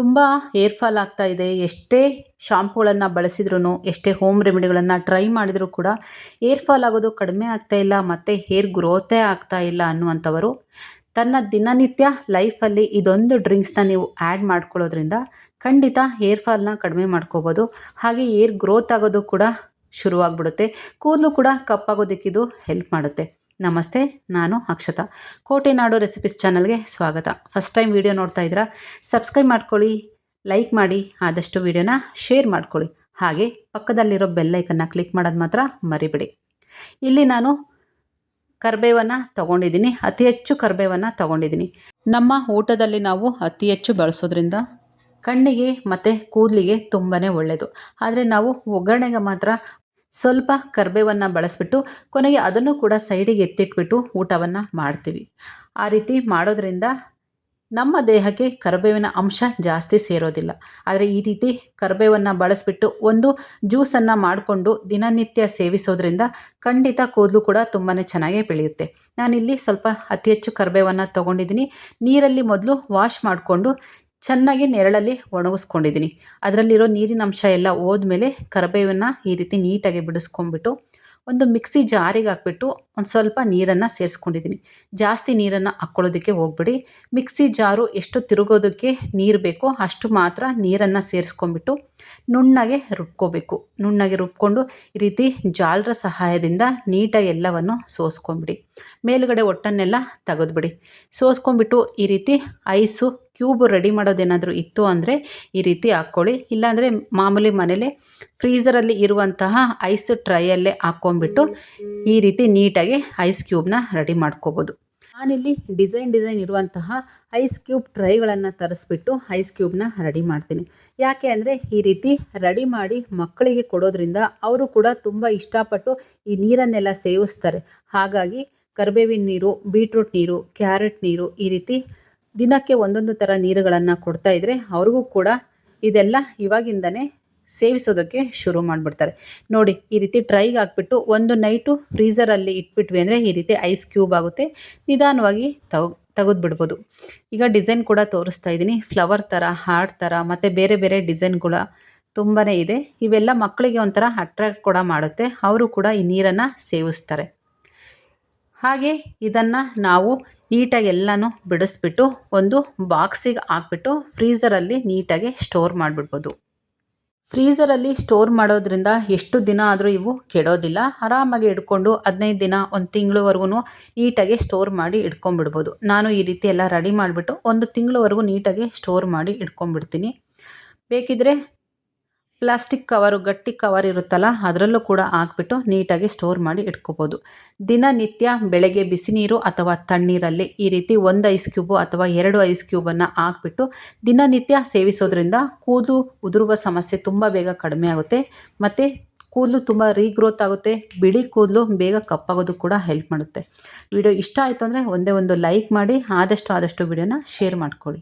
ತುಂಬ hair fall ಆಗ್ತಾ ಇದೆ. ಎಷ್ಟೇ ಶಾಂಪುಗಳನ್ನು ಬಳಸಿದ್ರೂ ಎಷ್ಟೇ ಹೋಮ್ ರೆಮಿಡಿಗಳನ್ನು ಟ್ರೈ ಮಾಡಿದರೂ ಕೂಡ ಹೇರ್ ಫಾಲ್ ಆಗೋದು ಕಡಿಮೆ ಆಗ್ತಾ ಇಲ್ಲ, ಮತ್ತು ಹೇರ್ ಗ್ರೋತೇ ಆಗ್ತಾ ಇಲ್ಲ ಅನ್ನುವಂಥವರು, ತನ್ನ ದಿನನಿತ್ಯ ಲೈಫಲ್ಲಿ ಇದೊಂದು ಡ್ರಿಂಕ್ಸ್ನ ನೀವು ಆ್ಯಡ್ ಮಾಡ್ಕೊಳ್ಳೋದ್ರಿಂದ ಖಂಡಿತ ಹೇರ್ ಫಾಲ್ನ ಕಡಿಮೆ ಮಾಡ್ಕೋಬೋದು. ಹಾಗೆ ಹೇರ್ ಗ್ರೋತ್ ಆಗೋದು ಕೂಡ ಶುರುವಾಗ್ಬಿಡುತ್ತೆ. ಕೂದಲು ಕೂಡ ಕಪ್ಪಾಗೋದಕ್ಕಿದು ಹೆಲ್ಪ್ ಮಾಡುತ್ತೆ. ನಮಸ್ತೆ, ನಾನು ಅಕ್ಷತಾ. ಕೋಟೆನಾಡು ರೆಸಿಪೀಸ್ ಚಾನಲ್ಗೆ ಸ್ವಾಗತ. ಫಸ್ಟ್ ಟೈಮ್ ವಿಡಿಯೋ ನೋಡ್ತಾ ಇದ್ದೀರಾ, ಸಬ್ಸ್ಕ್ರೈಬ್ ಮಾಡ್ಕೊಳ್ಳಿ, ಲೈಕ್ ಮಾಡಿ, ಆದಷ್ಟು ವಿಡಿಯೋನ ಶೇರ್ ಮಾಡ್ಕೊಳ್ಳಿ. ಹಾಗೆ ಪಕ್ಕದಲ್ಲಿರೋ ಬೆಲ್ಲೈಕನ್ನು ಕ್ಲಿಕ್ ಮಾಡೋದು ಮಾತ್ರ ಮರಿಬೇಡಿ. ಇಲ್ಲಿ ನಾನು ಕರ್ಬೇವನ್ನು ತೊಗೊಂಡಿದ್ದೀನಿ, ಅತಿ ಹೆಚ್ಚು ಕರ್ಬೇವನ್ನು ತೊಗೊಂಡಿದ್ದೀನಿ. ನಮ್ಮ ಊಟದಲ್ಲಿ ನಾವು ಅತಿ ಹೆಚ್ಚು ಬಳಸೋದ್ರಿಂದ ಕಣ್ಣಿಗೆ ಮತ್ತು ಕೂದಲಿಗೆ ತುಂಬಾ ಒಳ್ಳೆಯದು ಆದರೆ ನಾವು ಒಗ್ಗರಣೆಗೆ ಮಾತ್ರ ಸ್ವಲ್ಪ ಕರ್ಬೇವನ್ನು ಬಳಸಿಬಿಟ್ಟು ಕೊನೆಗೆ ಅದನ್ನು ಕೂಡ ಸೈಡಿಗೆ ಎತ್ತಿಟ್ಬಿಟ್ಟು ಊಟವನ್ನು ಮಾಡ್ತೀವಿ. ಆ ರೀತಿ ಮಾಡೋದ್ರಿಂದ ನಮ್ಮ ದೇಹಕ್ಕೆ ಕರಿಬೇವಿನ ಅಂಶ ಜಾಸ್ತಿ ಸೇರೋದಿಲ್ಲ. ಆದರೆ ಈ ರೀತಿ ಕರಿಬೇವನ್ನು ಬಳಸಿಬಿಟ್ಟು ಒಂದು ಜ್ಯೂಸನ್ನು ಮಾಡಿಕೊಂಡು ದಿನನಿತ್ಯ ಸೇವಿಸೋದ್ರಿಂದ ಖಂಡಿತ ಕೂದಲು ಕೂಡ ತುಂಬಾ ಚೆನ್ನಾಗೇ ಬೆಳೆಯುತ್ತೆ. ನಾನಿಲ್ಲಿ ಸ್ವಲ್ಪ ಅತಿ ಹೆಚ್ಚು ಕರಿಬೇವನ್ನು ತೊಗೊಂಡಿದ್ದೀನಿ. ನೀರಲ್ಲಿ ಮೊದಲು ವಾಶ್ ಮಾಡಿಕೊಂಡು ಚೆನ್ನಾಗಿ ನೆರಳಲ್ಲಿ ಒಣಗಿಸ್ಕೊಂಡಿದ್ದೀನಿ. ಅದರಲ್ಲಿರೋ ನೀರಿನ ಅಂಶ ಎಲ್ಲ ಹೋದ್ಮೇಲೆ ಕರಬೇವನ್ನು ಈ ರೀತಿ ನೀಟಾಗಿ ಬಿಡಿಸ್ಕೊಂಡ್ಬಿಟ್ಟು ಒಂದು ಮಿಕ್ಸಿ ಜಾರಿಗೆ ಹಾಕ್ಬಿಟ್ಟು ಒಂದು ಸ್ವಲ್ಪ ನೀರನ್ನು ಸೇರಿಸ್ಕೊಂಡಿದ್ದೀನಿ. ಜಾಸ್ತಿ ನೀರನ್ನು ಹಾಕ್ಕೊಳ್ಳೋದಕ್ಕೆ ಹೋಗ್ಬಿಡಿ. ಮಿಕ್ಸಿ ಜಾರು ಎಷ್ಟು ತಿರುಗೋದಕ್ಕೆ ನೀರು ಬೇಕೋ ಅಷ್ಟು ಮಾತ್ರ ನೀರನ್ನು ಸೇರಿಸ್ಕೊಂಡ್ಬಿಟ್ಟು ನುಣ್ಣಗೆ ರುಬ್ಕೋಬೇಕು. ನುಣ್ಣಗೆ ರುಬ್ಕೊಂಡು ಈ ರೀತಿ ಜಾಲರ ಸಹಾಯದಿಂದ ನೀಟಾಗಿ ಎಲ್ಲವನ್ನು ಸೋಸ್ಕೊಂಬಿಡಿ ಮೇಲುಗಡೆ ಒಟ್ಟನ್ನೆಲ್ಲ ತೆಗೆದ್ಬಿಡಿ. ಸೋಸ್ಕೊಂಡ್ಬಿಟ್ಟು ಈ ರೀತಿ ಐಸು ಕ್ಯೂಬ್ ರೆಡಿ ಮಾಡೋದೇನಾದರೂ ಇತ್ತು ಅಂದರೆ ಈ ರೀತಿ ಹಾಕ್ಕೊಳ್ಳಿ. ಇಲ್ಲಾಂದರೆ ಮಾಮೂಲಿ ಮನೇಲೆ ಫ್ರೀಸರಲ್ಲಿ ಇರುವಂತಹ ಐಸ್ ಟ್ರೈಯಲ್ಲೇ ಹಾಕ್ಕೊಂಬಿಟ್ಟು ಈ ರೀತಿ ನೀಟಾಗಿ ಐಸ್ ಕ್ಯೂಬ್ನ ರೆಡಿ ಮಾಡ್ಕೋಬೋದು. ನಾನಿಲ್ಲಿ ಡಿಸೈನ್ ಡಿಸೈನ್ ಇರುವಂತಹ ಐಸ್ ಕ್ಯೂಬ್ ಟ್ರೈಗಳನ್ನು ತರಿಸ್ಬಿಟ್ಟು ಐಸ್ ಕ್ಯೂಬ್ನ ರೆಡಿ ಮಾಡ್ತೀನಿ. ಯಾಕೆ ಅಂದರೆ ಈ ರೀತಿ ರೆಡಿ ಮಾಡಿ ಮಕ್ಕಳಿಗೆ ಕೊಡೋದ್ರಿಂದ ಅವರು ಕೂಡ ತುಂಬ ಇಷ್ಟಪಟ್ಟು ಈ ನೀರನ್ನೆಲ್ಲ ಸೇವಿಸ್ತಾರೆ. ಹಾಗಾಗಿ ಕರಿಬೇವಿನ ನೀರು ಬೀಟ್ರೂಟ್ ನೀರು ಕ್ಯಾರೆಟ್ ನೀರು ಈ ರೀತಿ ದಿನಕ್ಕೆ ಒಂದೊಂದು ಥರ ನೀರುಗಳನ್ನು ಕೊಡ್ತಾ ಇದ್ದರೆ ಅವ್ರಿಗೂ ಕೂಡ ಇದೆಲ್ಲ ಇವಾಗಿಂದನೇ ಸೇವಿಸೋದಕ್ಕೆ ಶುರು ಮಾಡಿಬಿಡ್ತಾರೆ. ನೋಡಿ, ಈ ರೀತಿ ಟ್ರೈಗೆ ಹಾಕ್ಬಿಟ್ಟು ಒಂದು ನೈಟು ಫ್ರೀಸರಲ್ಲಿ ಇಟ್ಬಿಟ್ವಿ ಅಂದರೆ ಈ ರೀತಿ ಐಸ್ ಕ್ಯೂಬ್ ಆಗುತ್ತೆ. ನಿಧಾನವಾಗಿ ತಗೊ, ತೆಗೆದುಬಿಡ್ಬೋದು. ಈಗ ಡಿಸೈನ್ ಕೂಡ ತೋರಿಸ್ತಾ ಇದ್ದೀನಿ. ಫ್ಲವರ್ ಥರ ಹಾರ್ಟ್ ಥರ ಮತ್ತು ಬೇರೆ ಬೇರೆ ಡಿಸೈನ್ಗಳ ತುಂಬಾ ಇದೆ. ಇವೆಲ್ಲ ಮಕ್ಕಳಿಗೆ ಒಂಥರ ಅಟ್ರಾಕ್ಟ್ ಕೂಡ ಮಾಡುತ್ತೆ. ಅವರು ಕೂಡ ಈ ನೀರನ್ನು ಸೇವಿಸ್ತಾರೆ. ಹಾಗೆ ಇದನ್ನು ನಾವು ನೀಟಾಗಿ ಎಲ್ಲನೂ ಬಿಡಿಸ್ಬಿಟ್ಟು ಒಂದು ಬಾಕ್ಸಿಗೆ ಹಾಕ್ಬಿಟ್ಟು ಫ್ರೀಝರಲ್ಲಿ ನೀಟಾಗಿ ಸ್ಟೋರ್ ಮಾಡಿಬಿಡ್ಬೋದು. ಫ್ರೀಝರಲ್ಲಿ ಸ್ಟೋರ್ ಮಾಡೋದ್ರಿಂದ ಎಷ್ಟು ದಿನ ಆದರೂ ಇವು ಕೆಡೋದಿಲ್ಲ. ಆರಾಮಾಗಿ ಇಟ್ಕೊಂಡು ಹದಿನೈದು ದಿನ, ಒಂದು ತಿಂಗಳವರೆಗೂ ನೀಟಾಗಿ ಸ್ಟೋರ್ ಮಾಡಿ ಇಟ್ಕೊಂಡ್ಬಿಡ್ಬೋದು. ನಾನು ಈ ರೀತಿ ಎಲ್ಲ ರೆಡಿ ಮಾಡಿಬಿಟ್ಟು ಒಂದು ತಿಂಗಳವರೆಗೂ ನೀಟಾಗಿ ಸ್ಟೋರ್ ಮಾಡಿ ಇಟ್ಕೊಂಡ್ಬಿಡ್ತೀನಿ. ಬೇಕಿದ್ದರೆ ಪ್ಲಾಸ್ಟಿಕ್ ಕವರು, ಗಟ್ಟಿ ಕವರ್ ಇರುತ್ತಲ್ಲ, ಅದರಲ್ಲೂ ಕೂಡ ಹಾಕ್ಬಿಟ್ಟು ನೀಟಾಗಿ ಸ್ಟೋರ್ ಮಾಡಿ ಇಟ್ಕೋಬೋದು. ದಿನನಿತ್ಯ ಬೆಳಗ್ಗೆ ಬಿಸಿ ನೀರು ಅಥವಾ ತಣ್ಣೀರಲ್ಲಿ ಈ ರೀತಿ ಒಂದು ಐಸ್ ಕ್ಯೂಬು ಅಥವಾ ಎರಡು ಐಸ್ ಕ್ಯೂಬನ್ನು ಹಾಕ್ಬಿಟ್ಟು ದಿನನಿತ್ಯ ಸೇವಿಸೋದ್ರಿಂದ ಕೂದಲು ಉದುರುವ ಸಮಸ್ಯೆ ತುಂಬ ಬೇಗ ಕಡಿಮೆ ಆಗುತ್ತೆ. ಮತ್ತು ಕೂದಲು ತುಂಬ ರೀಗ್ರೋತ್ ಆಗುತ್ತೆ, ಬಿಳಿ ಕೂದಲು ಬೇಗ ಕಪ್ಪಾಗೋದು ಕೂಡ ಹೆಲ್ಪ್ ಮಾಡುತ್ತೆ. ವಿಡಿಯೋ ಇಷ್ಟ ಆಯಿತು ಅಂದರೆ ಒಂದೇ ಒಂದು ಲೈಕ್ ಮಾಡಿ, ಆದಷ್ಟು ಆದಷ್ಟು ವಿಡಿಯೋನ ಶೇರ್ ಮಾಡ್ಕೊಳ್ಳಿ.